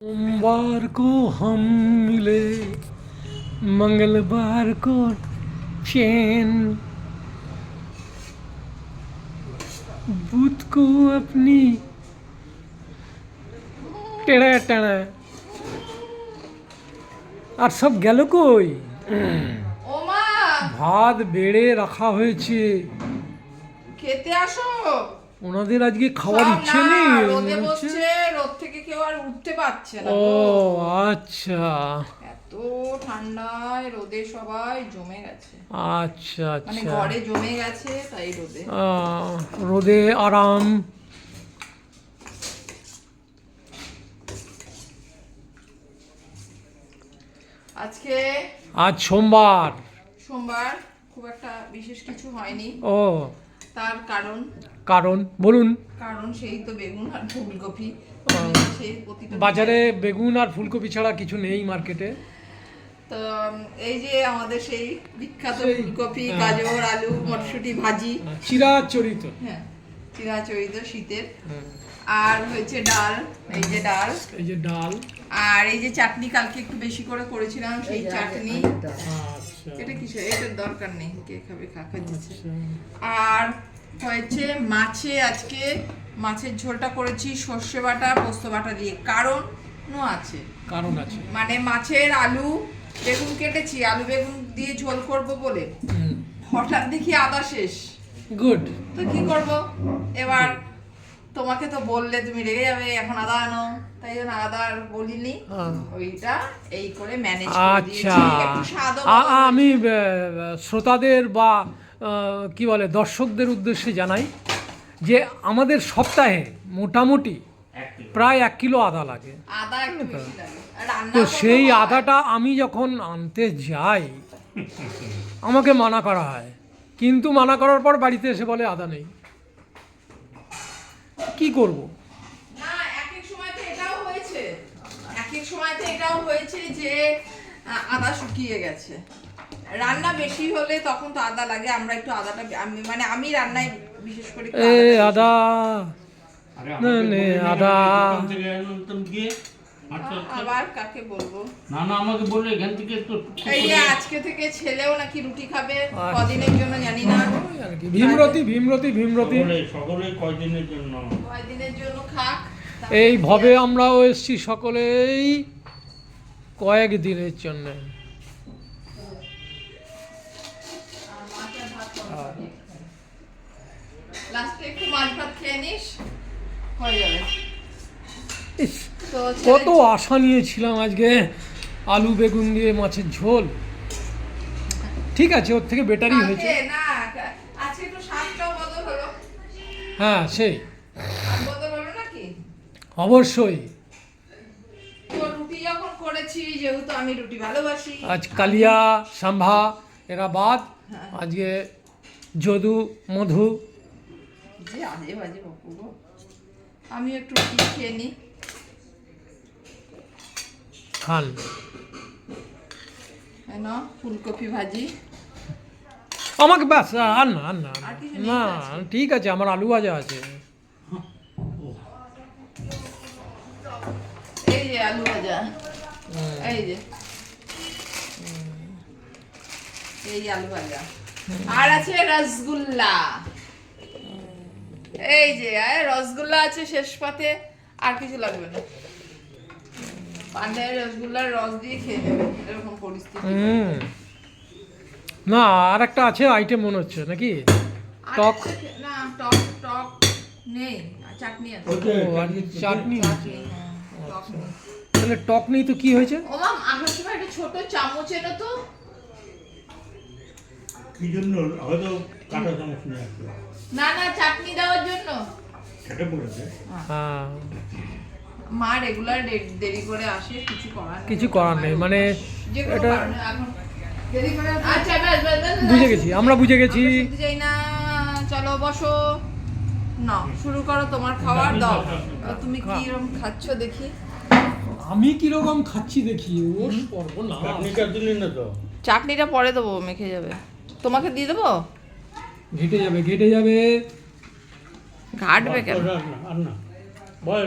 सोमवार को हम मिले मंगलवार को चैन बुध को अपनी টেড়া টেড়া আর সব গেল কই ওমা ভাত বেড়ে রাখা হয়েছে খেতে আসো ওনাদের আজকে খাওয়ার ইচ্ছে নেই রোদে বসছে রোদ থেকে কেউ আর উঠতে পারছে না ও আচ্ছা। এত ঠান্ডায় রোদে সবাই জমে গেছে। আচ্ছা মানে আচ্ছা। ঘরে জমে গেছে তাই রোদে। রোদে আরাম। আজকে আজ সোমবার। সোমবার খুব একটা বিশেষ কিছু হয়নি। ও। তার কারণ কারণ বলুন। কারণ সেই তো বেগুন আর ফুলকপি। সেই বাজারে বেগুন আর ফুলকপি ছাড়া কিছু নেই মার্কেটে? তো এই যে আমাদের সেই বিখ্যাত ফুলকপি হ্যাঁ। গাজর আলু মটরশুঁটি ভাজি। চিরাচরিত। হ্যাঁ চিরাচরিত শীতের। আর হয়েছে ডাল এই যে ডাল। এই যে ডাল। আর এই যে চাটনি কালকে একটু বেশি করে করেছিলাম সেই চাটনি। আচ্ছা। এটা কিসের? এটার দরকার নেই কে খাবে দিচ্ছে আচ্ছা। আর হয়েছে মাছে আজকে মাছের ঝোলটা করেছি সর্ষে বাটা পোস্ত বাটা দিয়ে। কারণও আছে। কারণ আছে। মানে মাছের আলু বেগুন কেটেছি আলু বেগুন দিয়ে ঝোল করব বলে। হঠাৎ দেখি আদা শেষ। গুড। তো কি করব? এবার তোমাকে তো বললে তুমি রেগে যাবে এখন আদা আনো। তাই জন্য আদা আর বলিনি। হ্যাঁ। ওইটা এই করে ম্যানেজ করে দিয়েছি। আচ্ছা একটু স্বাদও আমি শ্রোতাদের বা কি বলে দর্শকদের উদ্দেশ্যে জানাই যে আমাদের সপ্তাহে মোটামুটি প্রায় এক কিলো আদা লাগে। তো? সেই আদাটা আমি যখন আনতে যাই আমাকে মানা করা হয়। কিন্তু মানা করার পর বাড়িতে এসে বলে আদা নেই। কি করব? এক এক সময় তো এটাও হয়েছে যে আদা শুকিয়ে গেছে। রান্না বেশি হলে তখন তো আদা লাগে আমরা একটু আদাটা আমি মানে আমি রান্নায় বিশেষ করে এ আদা। আরে না, আদা। আবার কাকে বলব? না না আমাকে বললে এখান থেকে একটু এই আজকে থেকে ছেলেও নাকি রুটি খাবে আচ্ছা। কদিনের জন্য জানি না। ভীমরতি ভীমরতি ভীমরতি। সকলে সকলে কয়দিনের জন্য? কয়দিনের জন্য খাক এই ভবে আমরাও এসছি সকলেই কয়েক দিনের জন্য। লাস্টে একটু মাছ ভাত খেয়ে নিস। হয়ে যাবে। কত আশা নিয়েছিলাম আজকে আলু বেগুন দিয়ে মাছের ঝোল। ঠিক আছে ওর থেকে বেটারই হয়েছে। কালকে না আজকে একটু স্বাদটাও বদল হলো। হ্যাঁ সেই। স্বাদ বদল হলো নাকি? অবশ্যই। তো রুটি যখন করেছি যেহেতু আমি রুটি ভালোবাসি। আজ কালিয়া সাম্ভা এরা বাদ। হ্যাঁ। আজকে যদু মধু। যে আজে বাজে বাপু আমি একটু রুটি খেয়ে নিই। খান। এই ফুলকপি ভাজি। আমাকে ব্যাস আর না আর না না। ঠিক আছে আমার আলু ভাজা আছে। এই যে আলু ভাজা। এই যে। এই আলু ভাজা। আর আছে রসগুল্লা। এই যে আয়, রসগুল্লা আছে শেষ পাতে আর কিছু লাগবে না। পান্ডায় রসগুল্লার রস দিয়ে খেয়ে নেবে এরকম পরিস্থিতি। না আর একটা আছে আইটেম মনে হচ্ছে নাকি? টক? না টক টক নেই চাটনি আছে। চাটনি হয়েছে চাটনি, হ্যাঁ, টক। তাহলে টক নেই তো কি হয়েছে? ও মাম আসার সময় একটা ছোট চামচ এনো তো কি জন্য হয়তো কাটা চামচ নিয়ে আসবে? না না চাটনি দেওয়ার জন্য। খেটে পড়েছে হ্যাঁ। মা রেগুলার দেরি করে আসে কিছু করার কিছু করার নেই মানে এটা আচ্ছা বুঝে গেছি আমরা বুঝে গেছি। না চলো বসো। না শুরু করো তোমার খাবার দাও। তুমি কি রকম খাচ্ছ দেখি। আমি কীরকম খাচ্ছি দেখি ও সর্বনাশ। চাটনিটা না তো। চাটনিটা পরে দেবো মেখে যাবে। তোমাকে দিয়ে দেবো? ঘেটে যাবে ঘেটে যাবে। ঘাটবে কেন? বয়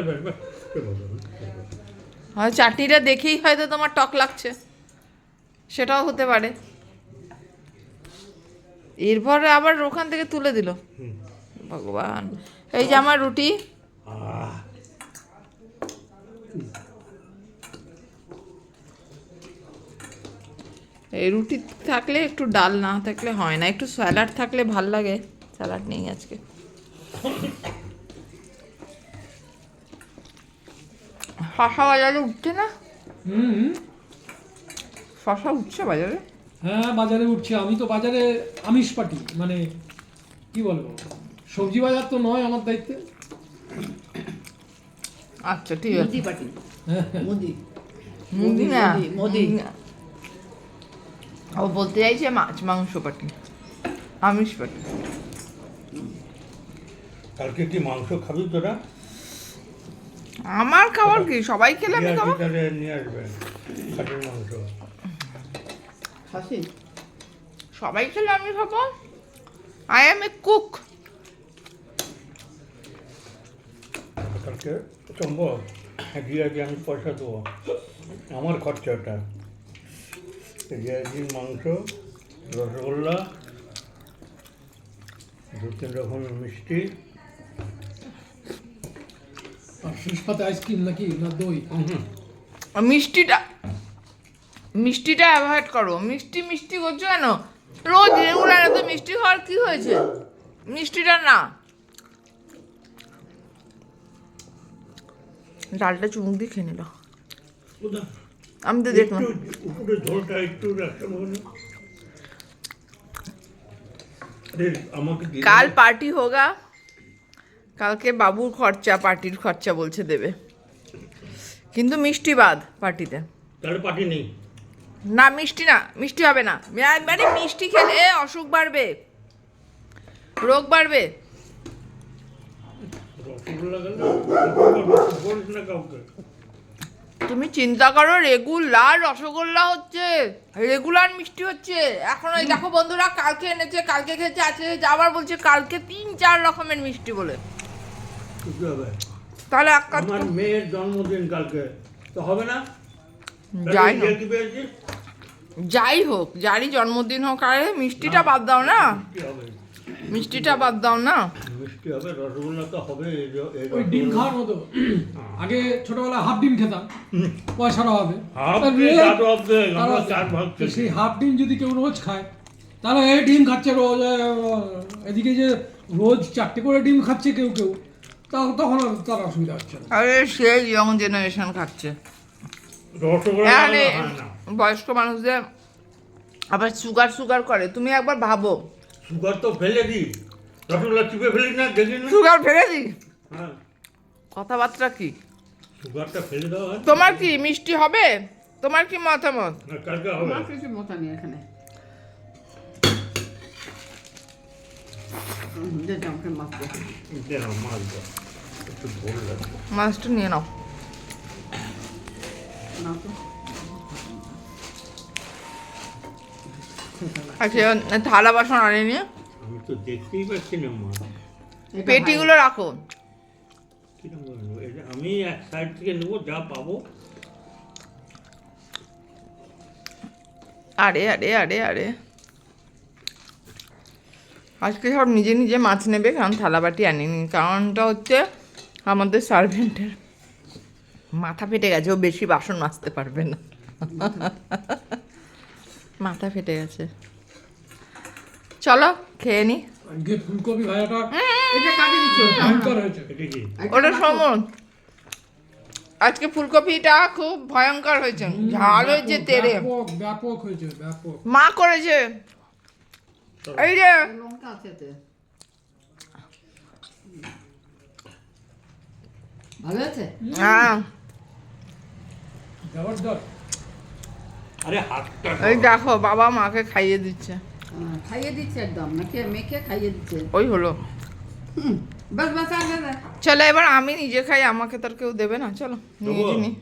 হয় চাটনিটা দেখেই হয়তো তোমার টক লাগছে। সেটাও হতে পারে। এরপরে আবার ওখান থেকে তুলে দিল। ভগবান। এই যে আমার রুটি। রুটি থাকলে একটু ডাল না থাকলে হয় না একটু স্যালাড থাকলে ভালো লাগে স্যালাড নেই আজকে। শশা বাজারে উঠছে না? হুম। শশা উঠছে বাজারে? হ্যাঁ বাজারে উঠছে। আমি তো বাজারে আমিষ পাটি মানে কি বলব? সবজি বাজার তো নয় আমার দায়িত্বে। আচ্ছা ঠিক আছে। মোদি পার্টি হ্যাঁ। মোদি মুদি না? মোদি। ও বলতে চাইছে মাছ মাংস পাটি আমিষ পাটি কালকে কি মাংস খাবি তোরা? আমার খাবার কি? সবাই খেলে আমি নিয়ে খাব নিয়ে আসবেন খাটের মাংস। খাসি? সবাই খেলে আমি খাব। আই এম এ কুক কালকে সম্ভব হ্যাঁ জিয়াজি আমি পয়সা দেবো। আমার খরচাটা। জিয়াজির মাংস রসগোল্লা দু তিন রকমের মিষ্টি। আর শেষ পাতে আইসক্রিম নাকি না দই? মিষ্টিটা মিষ্টিটা অ্যাভয়েড করো। মিষ্টি মিষ্টি করছ কেন? রোজ রেগুলার এত মিষ্টি খাওয়ার কি হয়েছে? মিষ্টিটা না। ডালটা চুমুক দিয়ে খেয়ে নিল? আমি তো দেখলাম। উপরে ঝোলটা একটু কাল পার্টি হোগা কালকে বাবুর খরচা পার্টির খরচা বলছে দেবে। কিন্তু মিষ্টি বাদ পার্টিতে। পাটি নেই। না মিষ্টি না মিষ্টি হবে না। মানে মিষ্টি খেলে অসুখ বাড়বে। রোগ বাড়বে রসগোল্লা গেল বলিস না কাউকে তুমি চিন্তা করো রেগুলার রসগোল্লা হচ্ছে রেগুলার মিষ্টি হচ্ছে। এখন ওই দেখো বন্ধুরা কালকে এনেছে কালকে খেয়েছে আছে আবার বলছে কালকে তিন চার রকমের মিষ্টি বলে। তাহলে এক কাজ আমার মেয়ের জন্মদিন কালকে। তো হবে না? যাই হোক। যাই হোক যারই জন্মদিন হোক আরে মিষ্টিটা বাদ দাও না। মিষ্টিটা বাদ দাও না। মিষ্টি হবে রসগোল্লা তো হবে ওই ডিম খাওয়ার মতো। আগে ছোটবেলায় হাফ ডিম খেতাম পয়সার অভাবে। সেই হাফ ডিম যদি কেউ রোজ খায় তাহলে এই ডিম খাচ্ছে রোজ এদিকে যে রোজ চারটে করে ডিম খাচ্ছে কেউ কেউ তা- তখন তার অসুবিধা হচ্ছে আরে সেই ইয়ং জেনারেশন খাচ্ছে। হয় বয়স্ক মানুষদের আবার সুগার সুগার করে। তুমি একবার ভাবো সুগার তো ফেলে দি। রসগোল্লা চিপে ফেলি না দেখি না। সুগার ফেলে দিই হ্যাঁ। কথাবার্তা কি? সুগারটা ফেলে হয়। তোমার কি মিষ্টি হবে? তোমার কি মতামত? না, কালকে হবে। আমার কিছু মতা নেই এখানে। দে দাও দে। দে না, দাও। মাছটা নিয়ে নাও। নাও তো। আচ্ছা থালা বাসন আনেনি। আমি তো দেখতেই পাচ্ছি না মা। পেটিগুলো রাখো। আমি এক সাইড থেকে নেব যা পাবো। আরে আরে আরে আরে। আজকে সব নিজে নিজে মাছ নেবে কারণ থালা থালাবাটি আনিনি। কারণটা হচ্ছে আমাদের সার্ভেন্টের মাথা ফেটে গেছে ও বেশি বাসন মাজতে পারবে না। মাথা ফেটে গেছে। চলো খেয়ে নি। আজকে ফুলকপি ভাজাটা এটা কাটি দিচ্ছ? ভয়ঙ্কর হয়েছে। ওটা সমন আজকে ফুলকপিটা খুব ভয়ঙ্কর হয়েছে। ঝাল হয়েছে তেরে। ব্যাপক ব্যাপক হয়েছে ব্যাপক। মা করেছে। এই যে। লঙ্কা আছে ভালো আছে হ্যাঁ। জবরদস্ত। আরে হাতটা এই দেখো বাবা মাকে খাইয়ে দিচ্ছে। খাইয়ে দিচ্ছে একদম। মেখে মেখে খাইয়ে দিচ্ছে। ওই হলো। চলো এবার আমি নিজে খাই আমাকে তার কেউ দেবে না। চলো নিজে নি।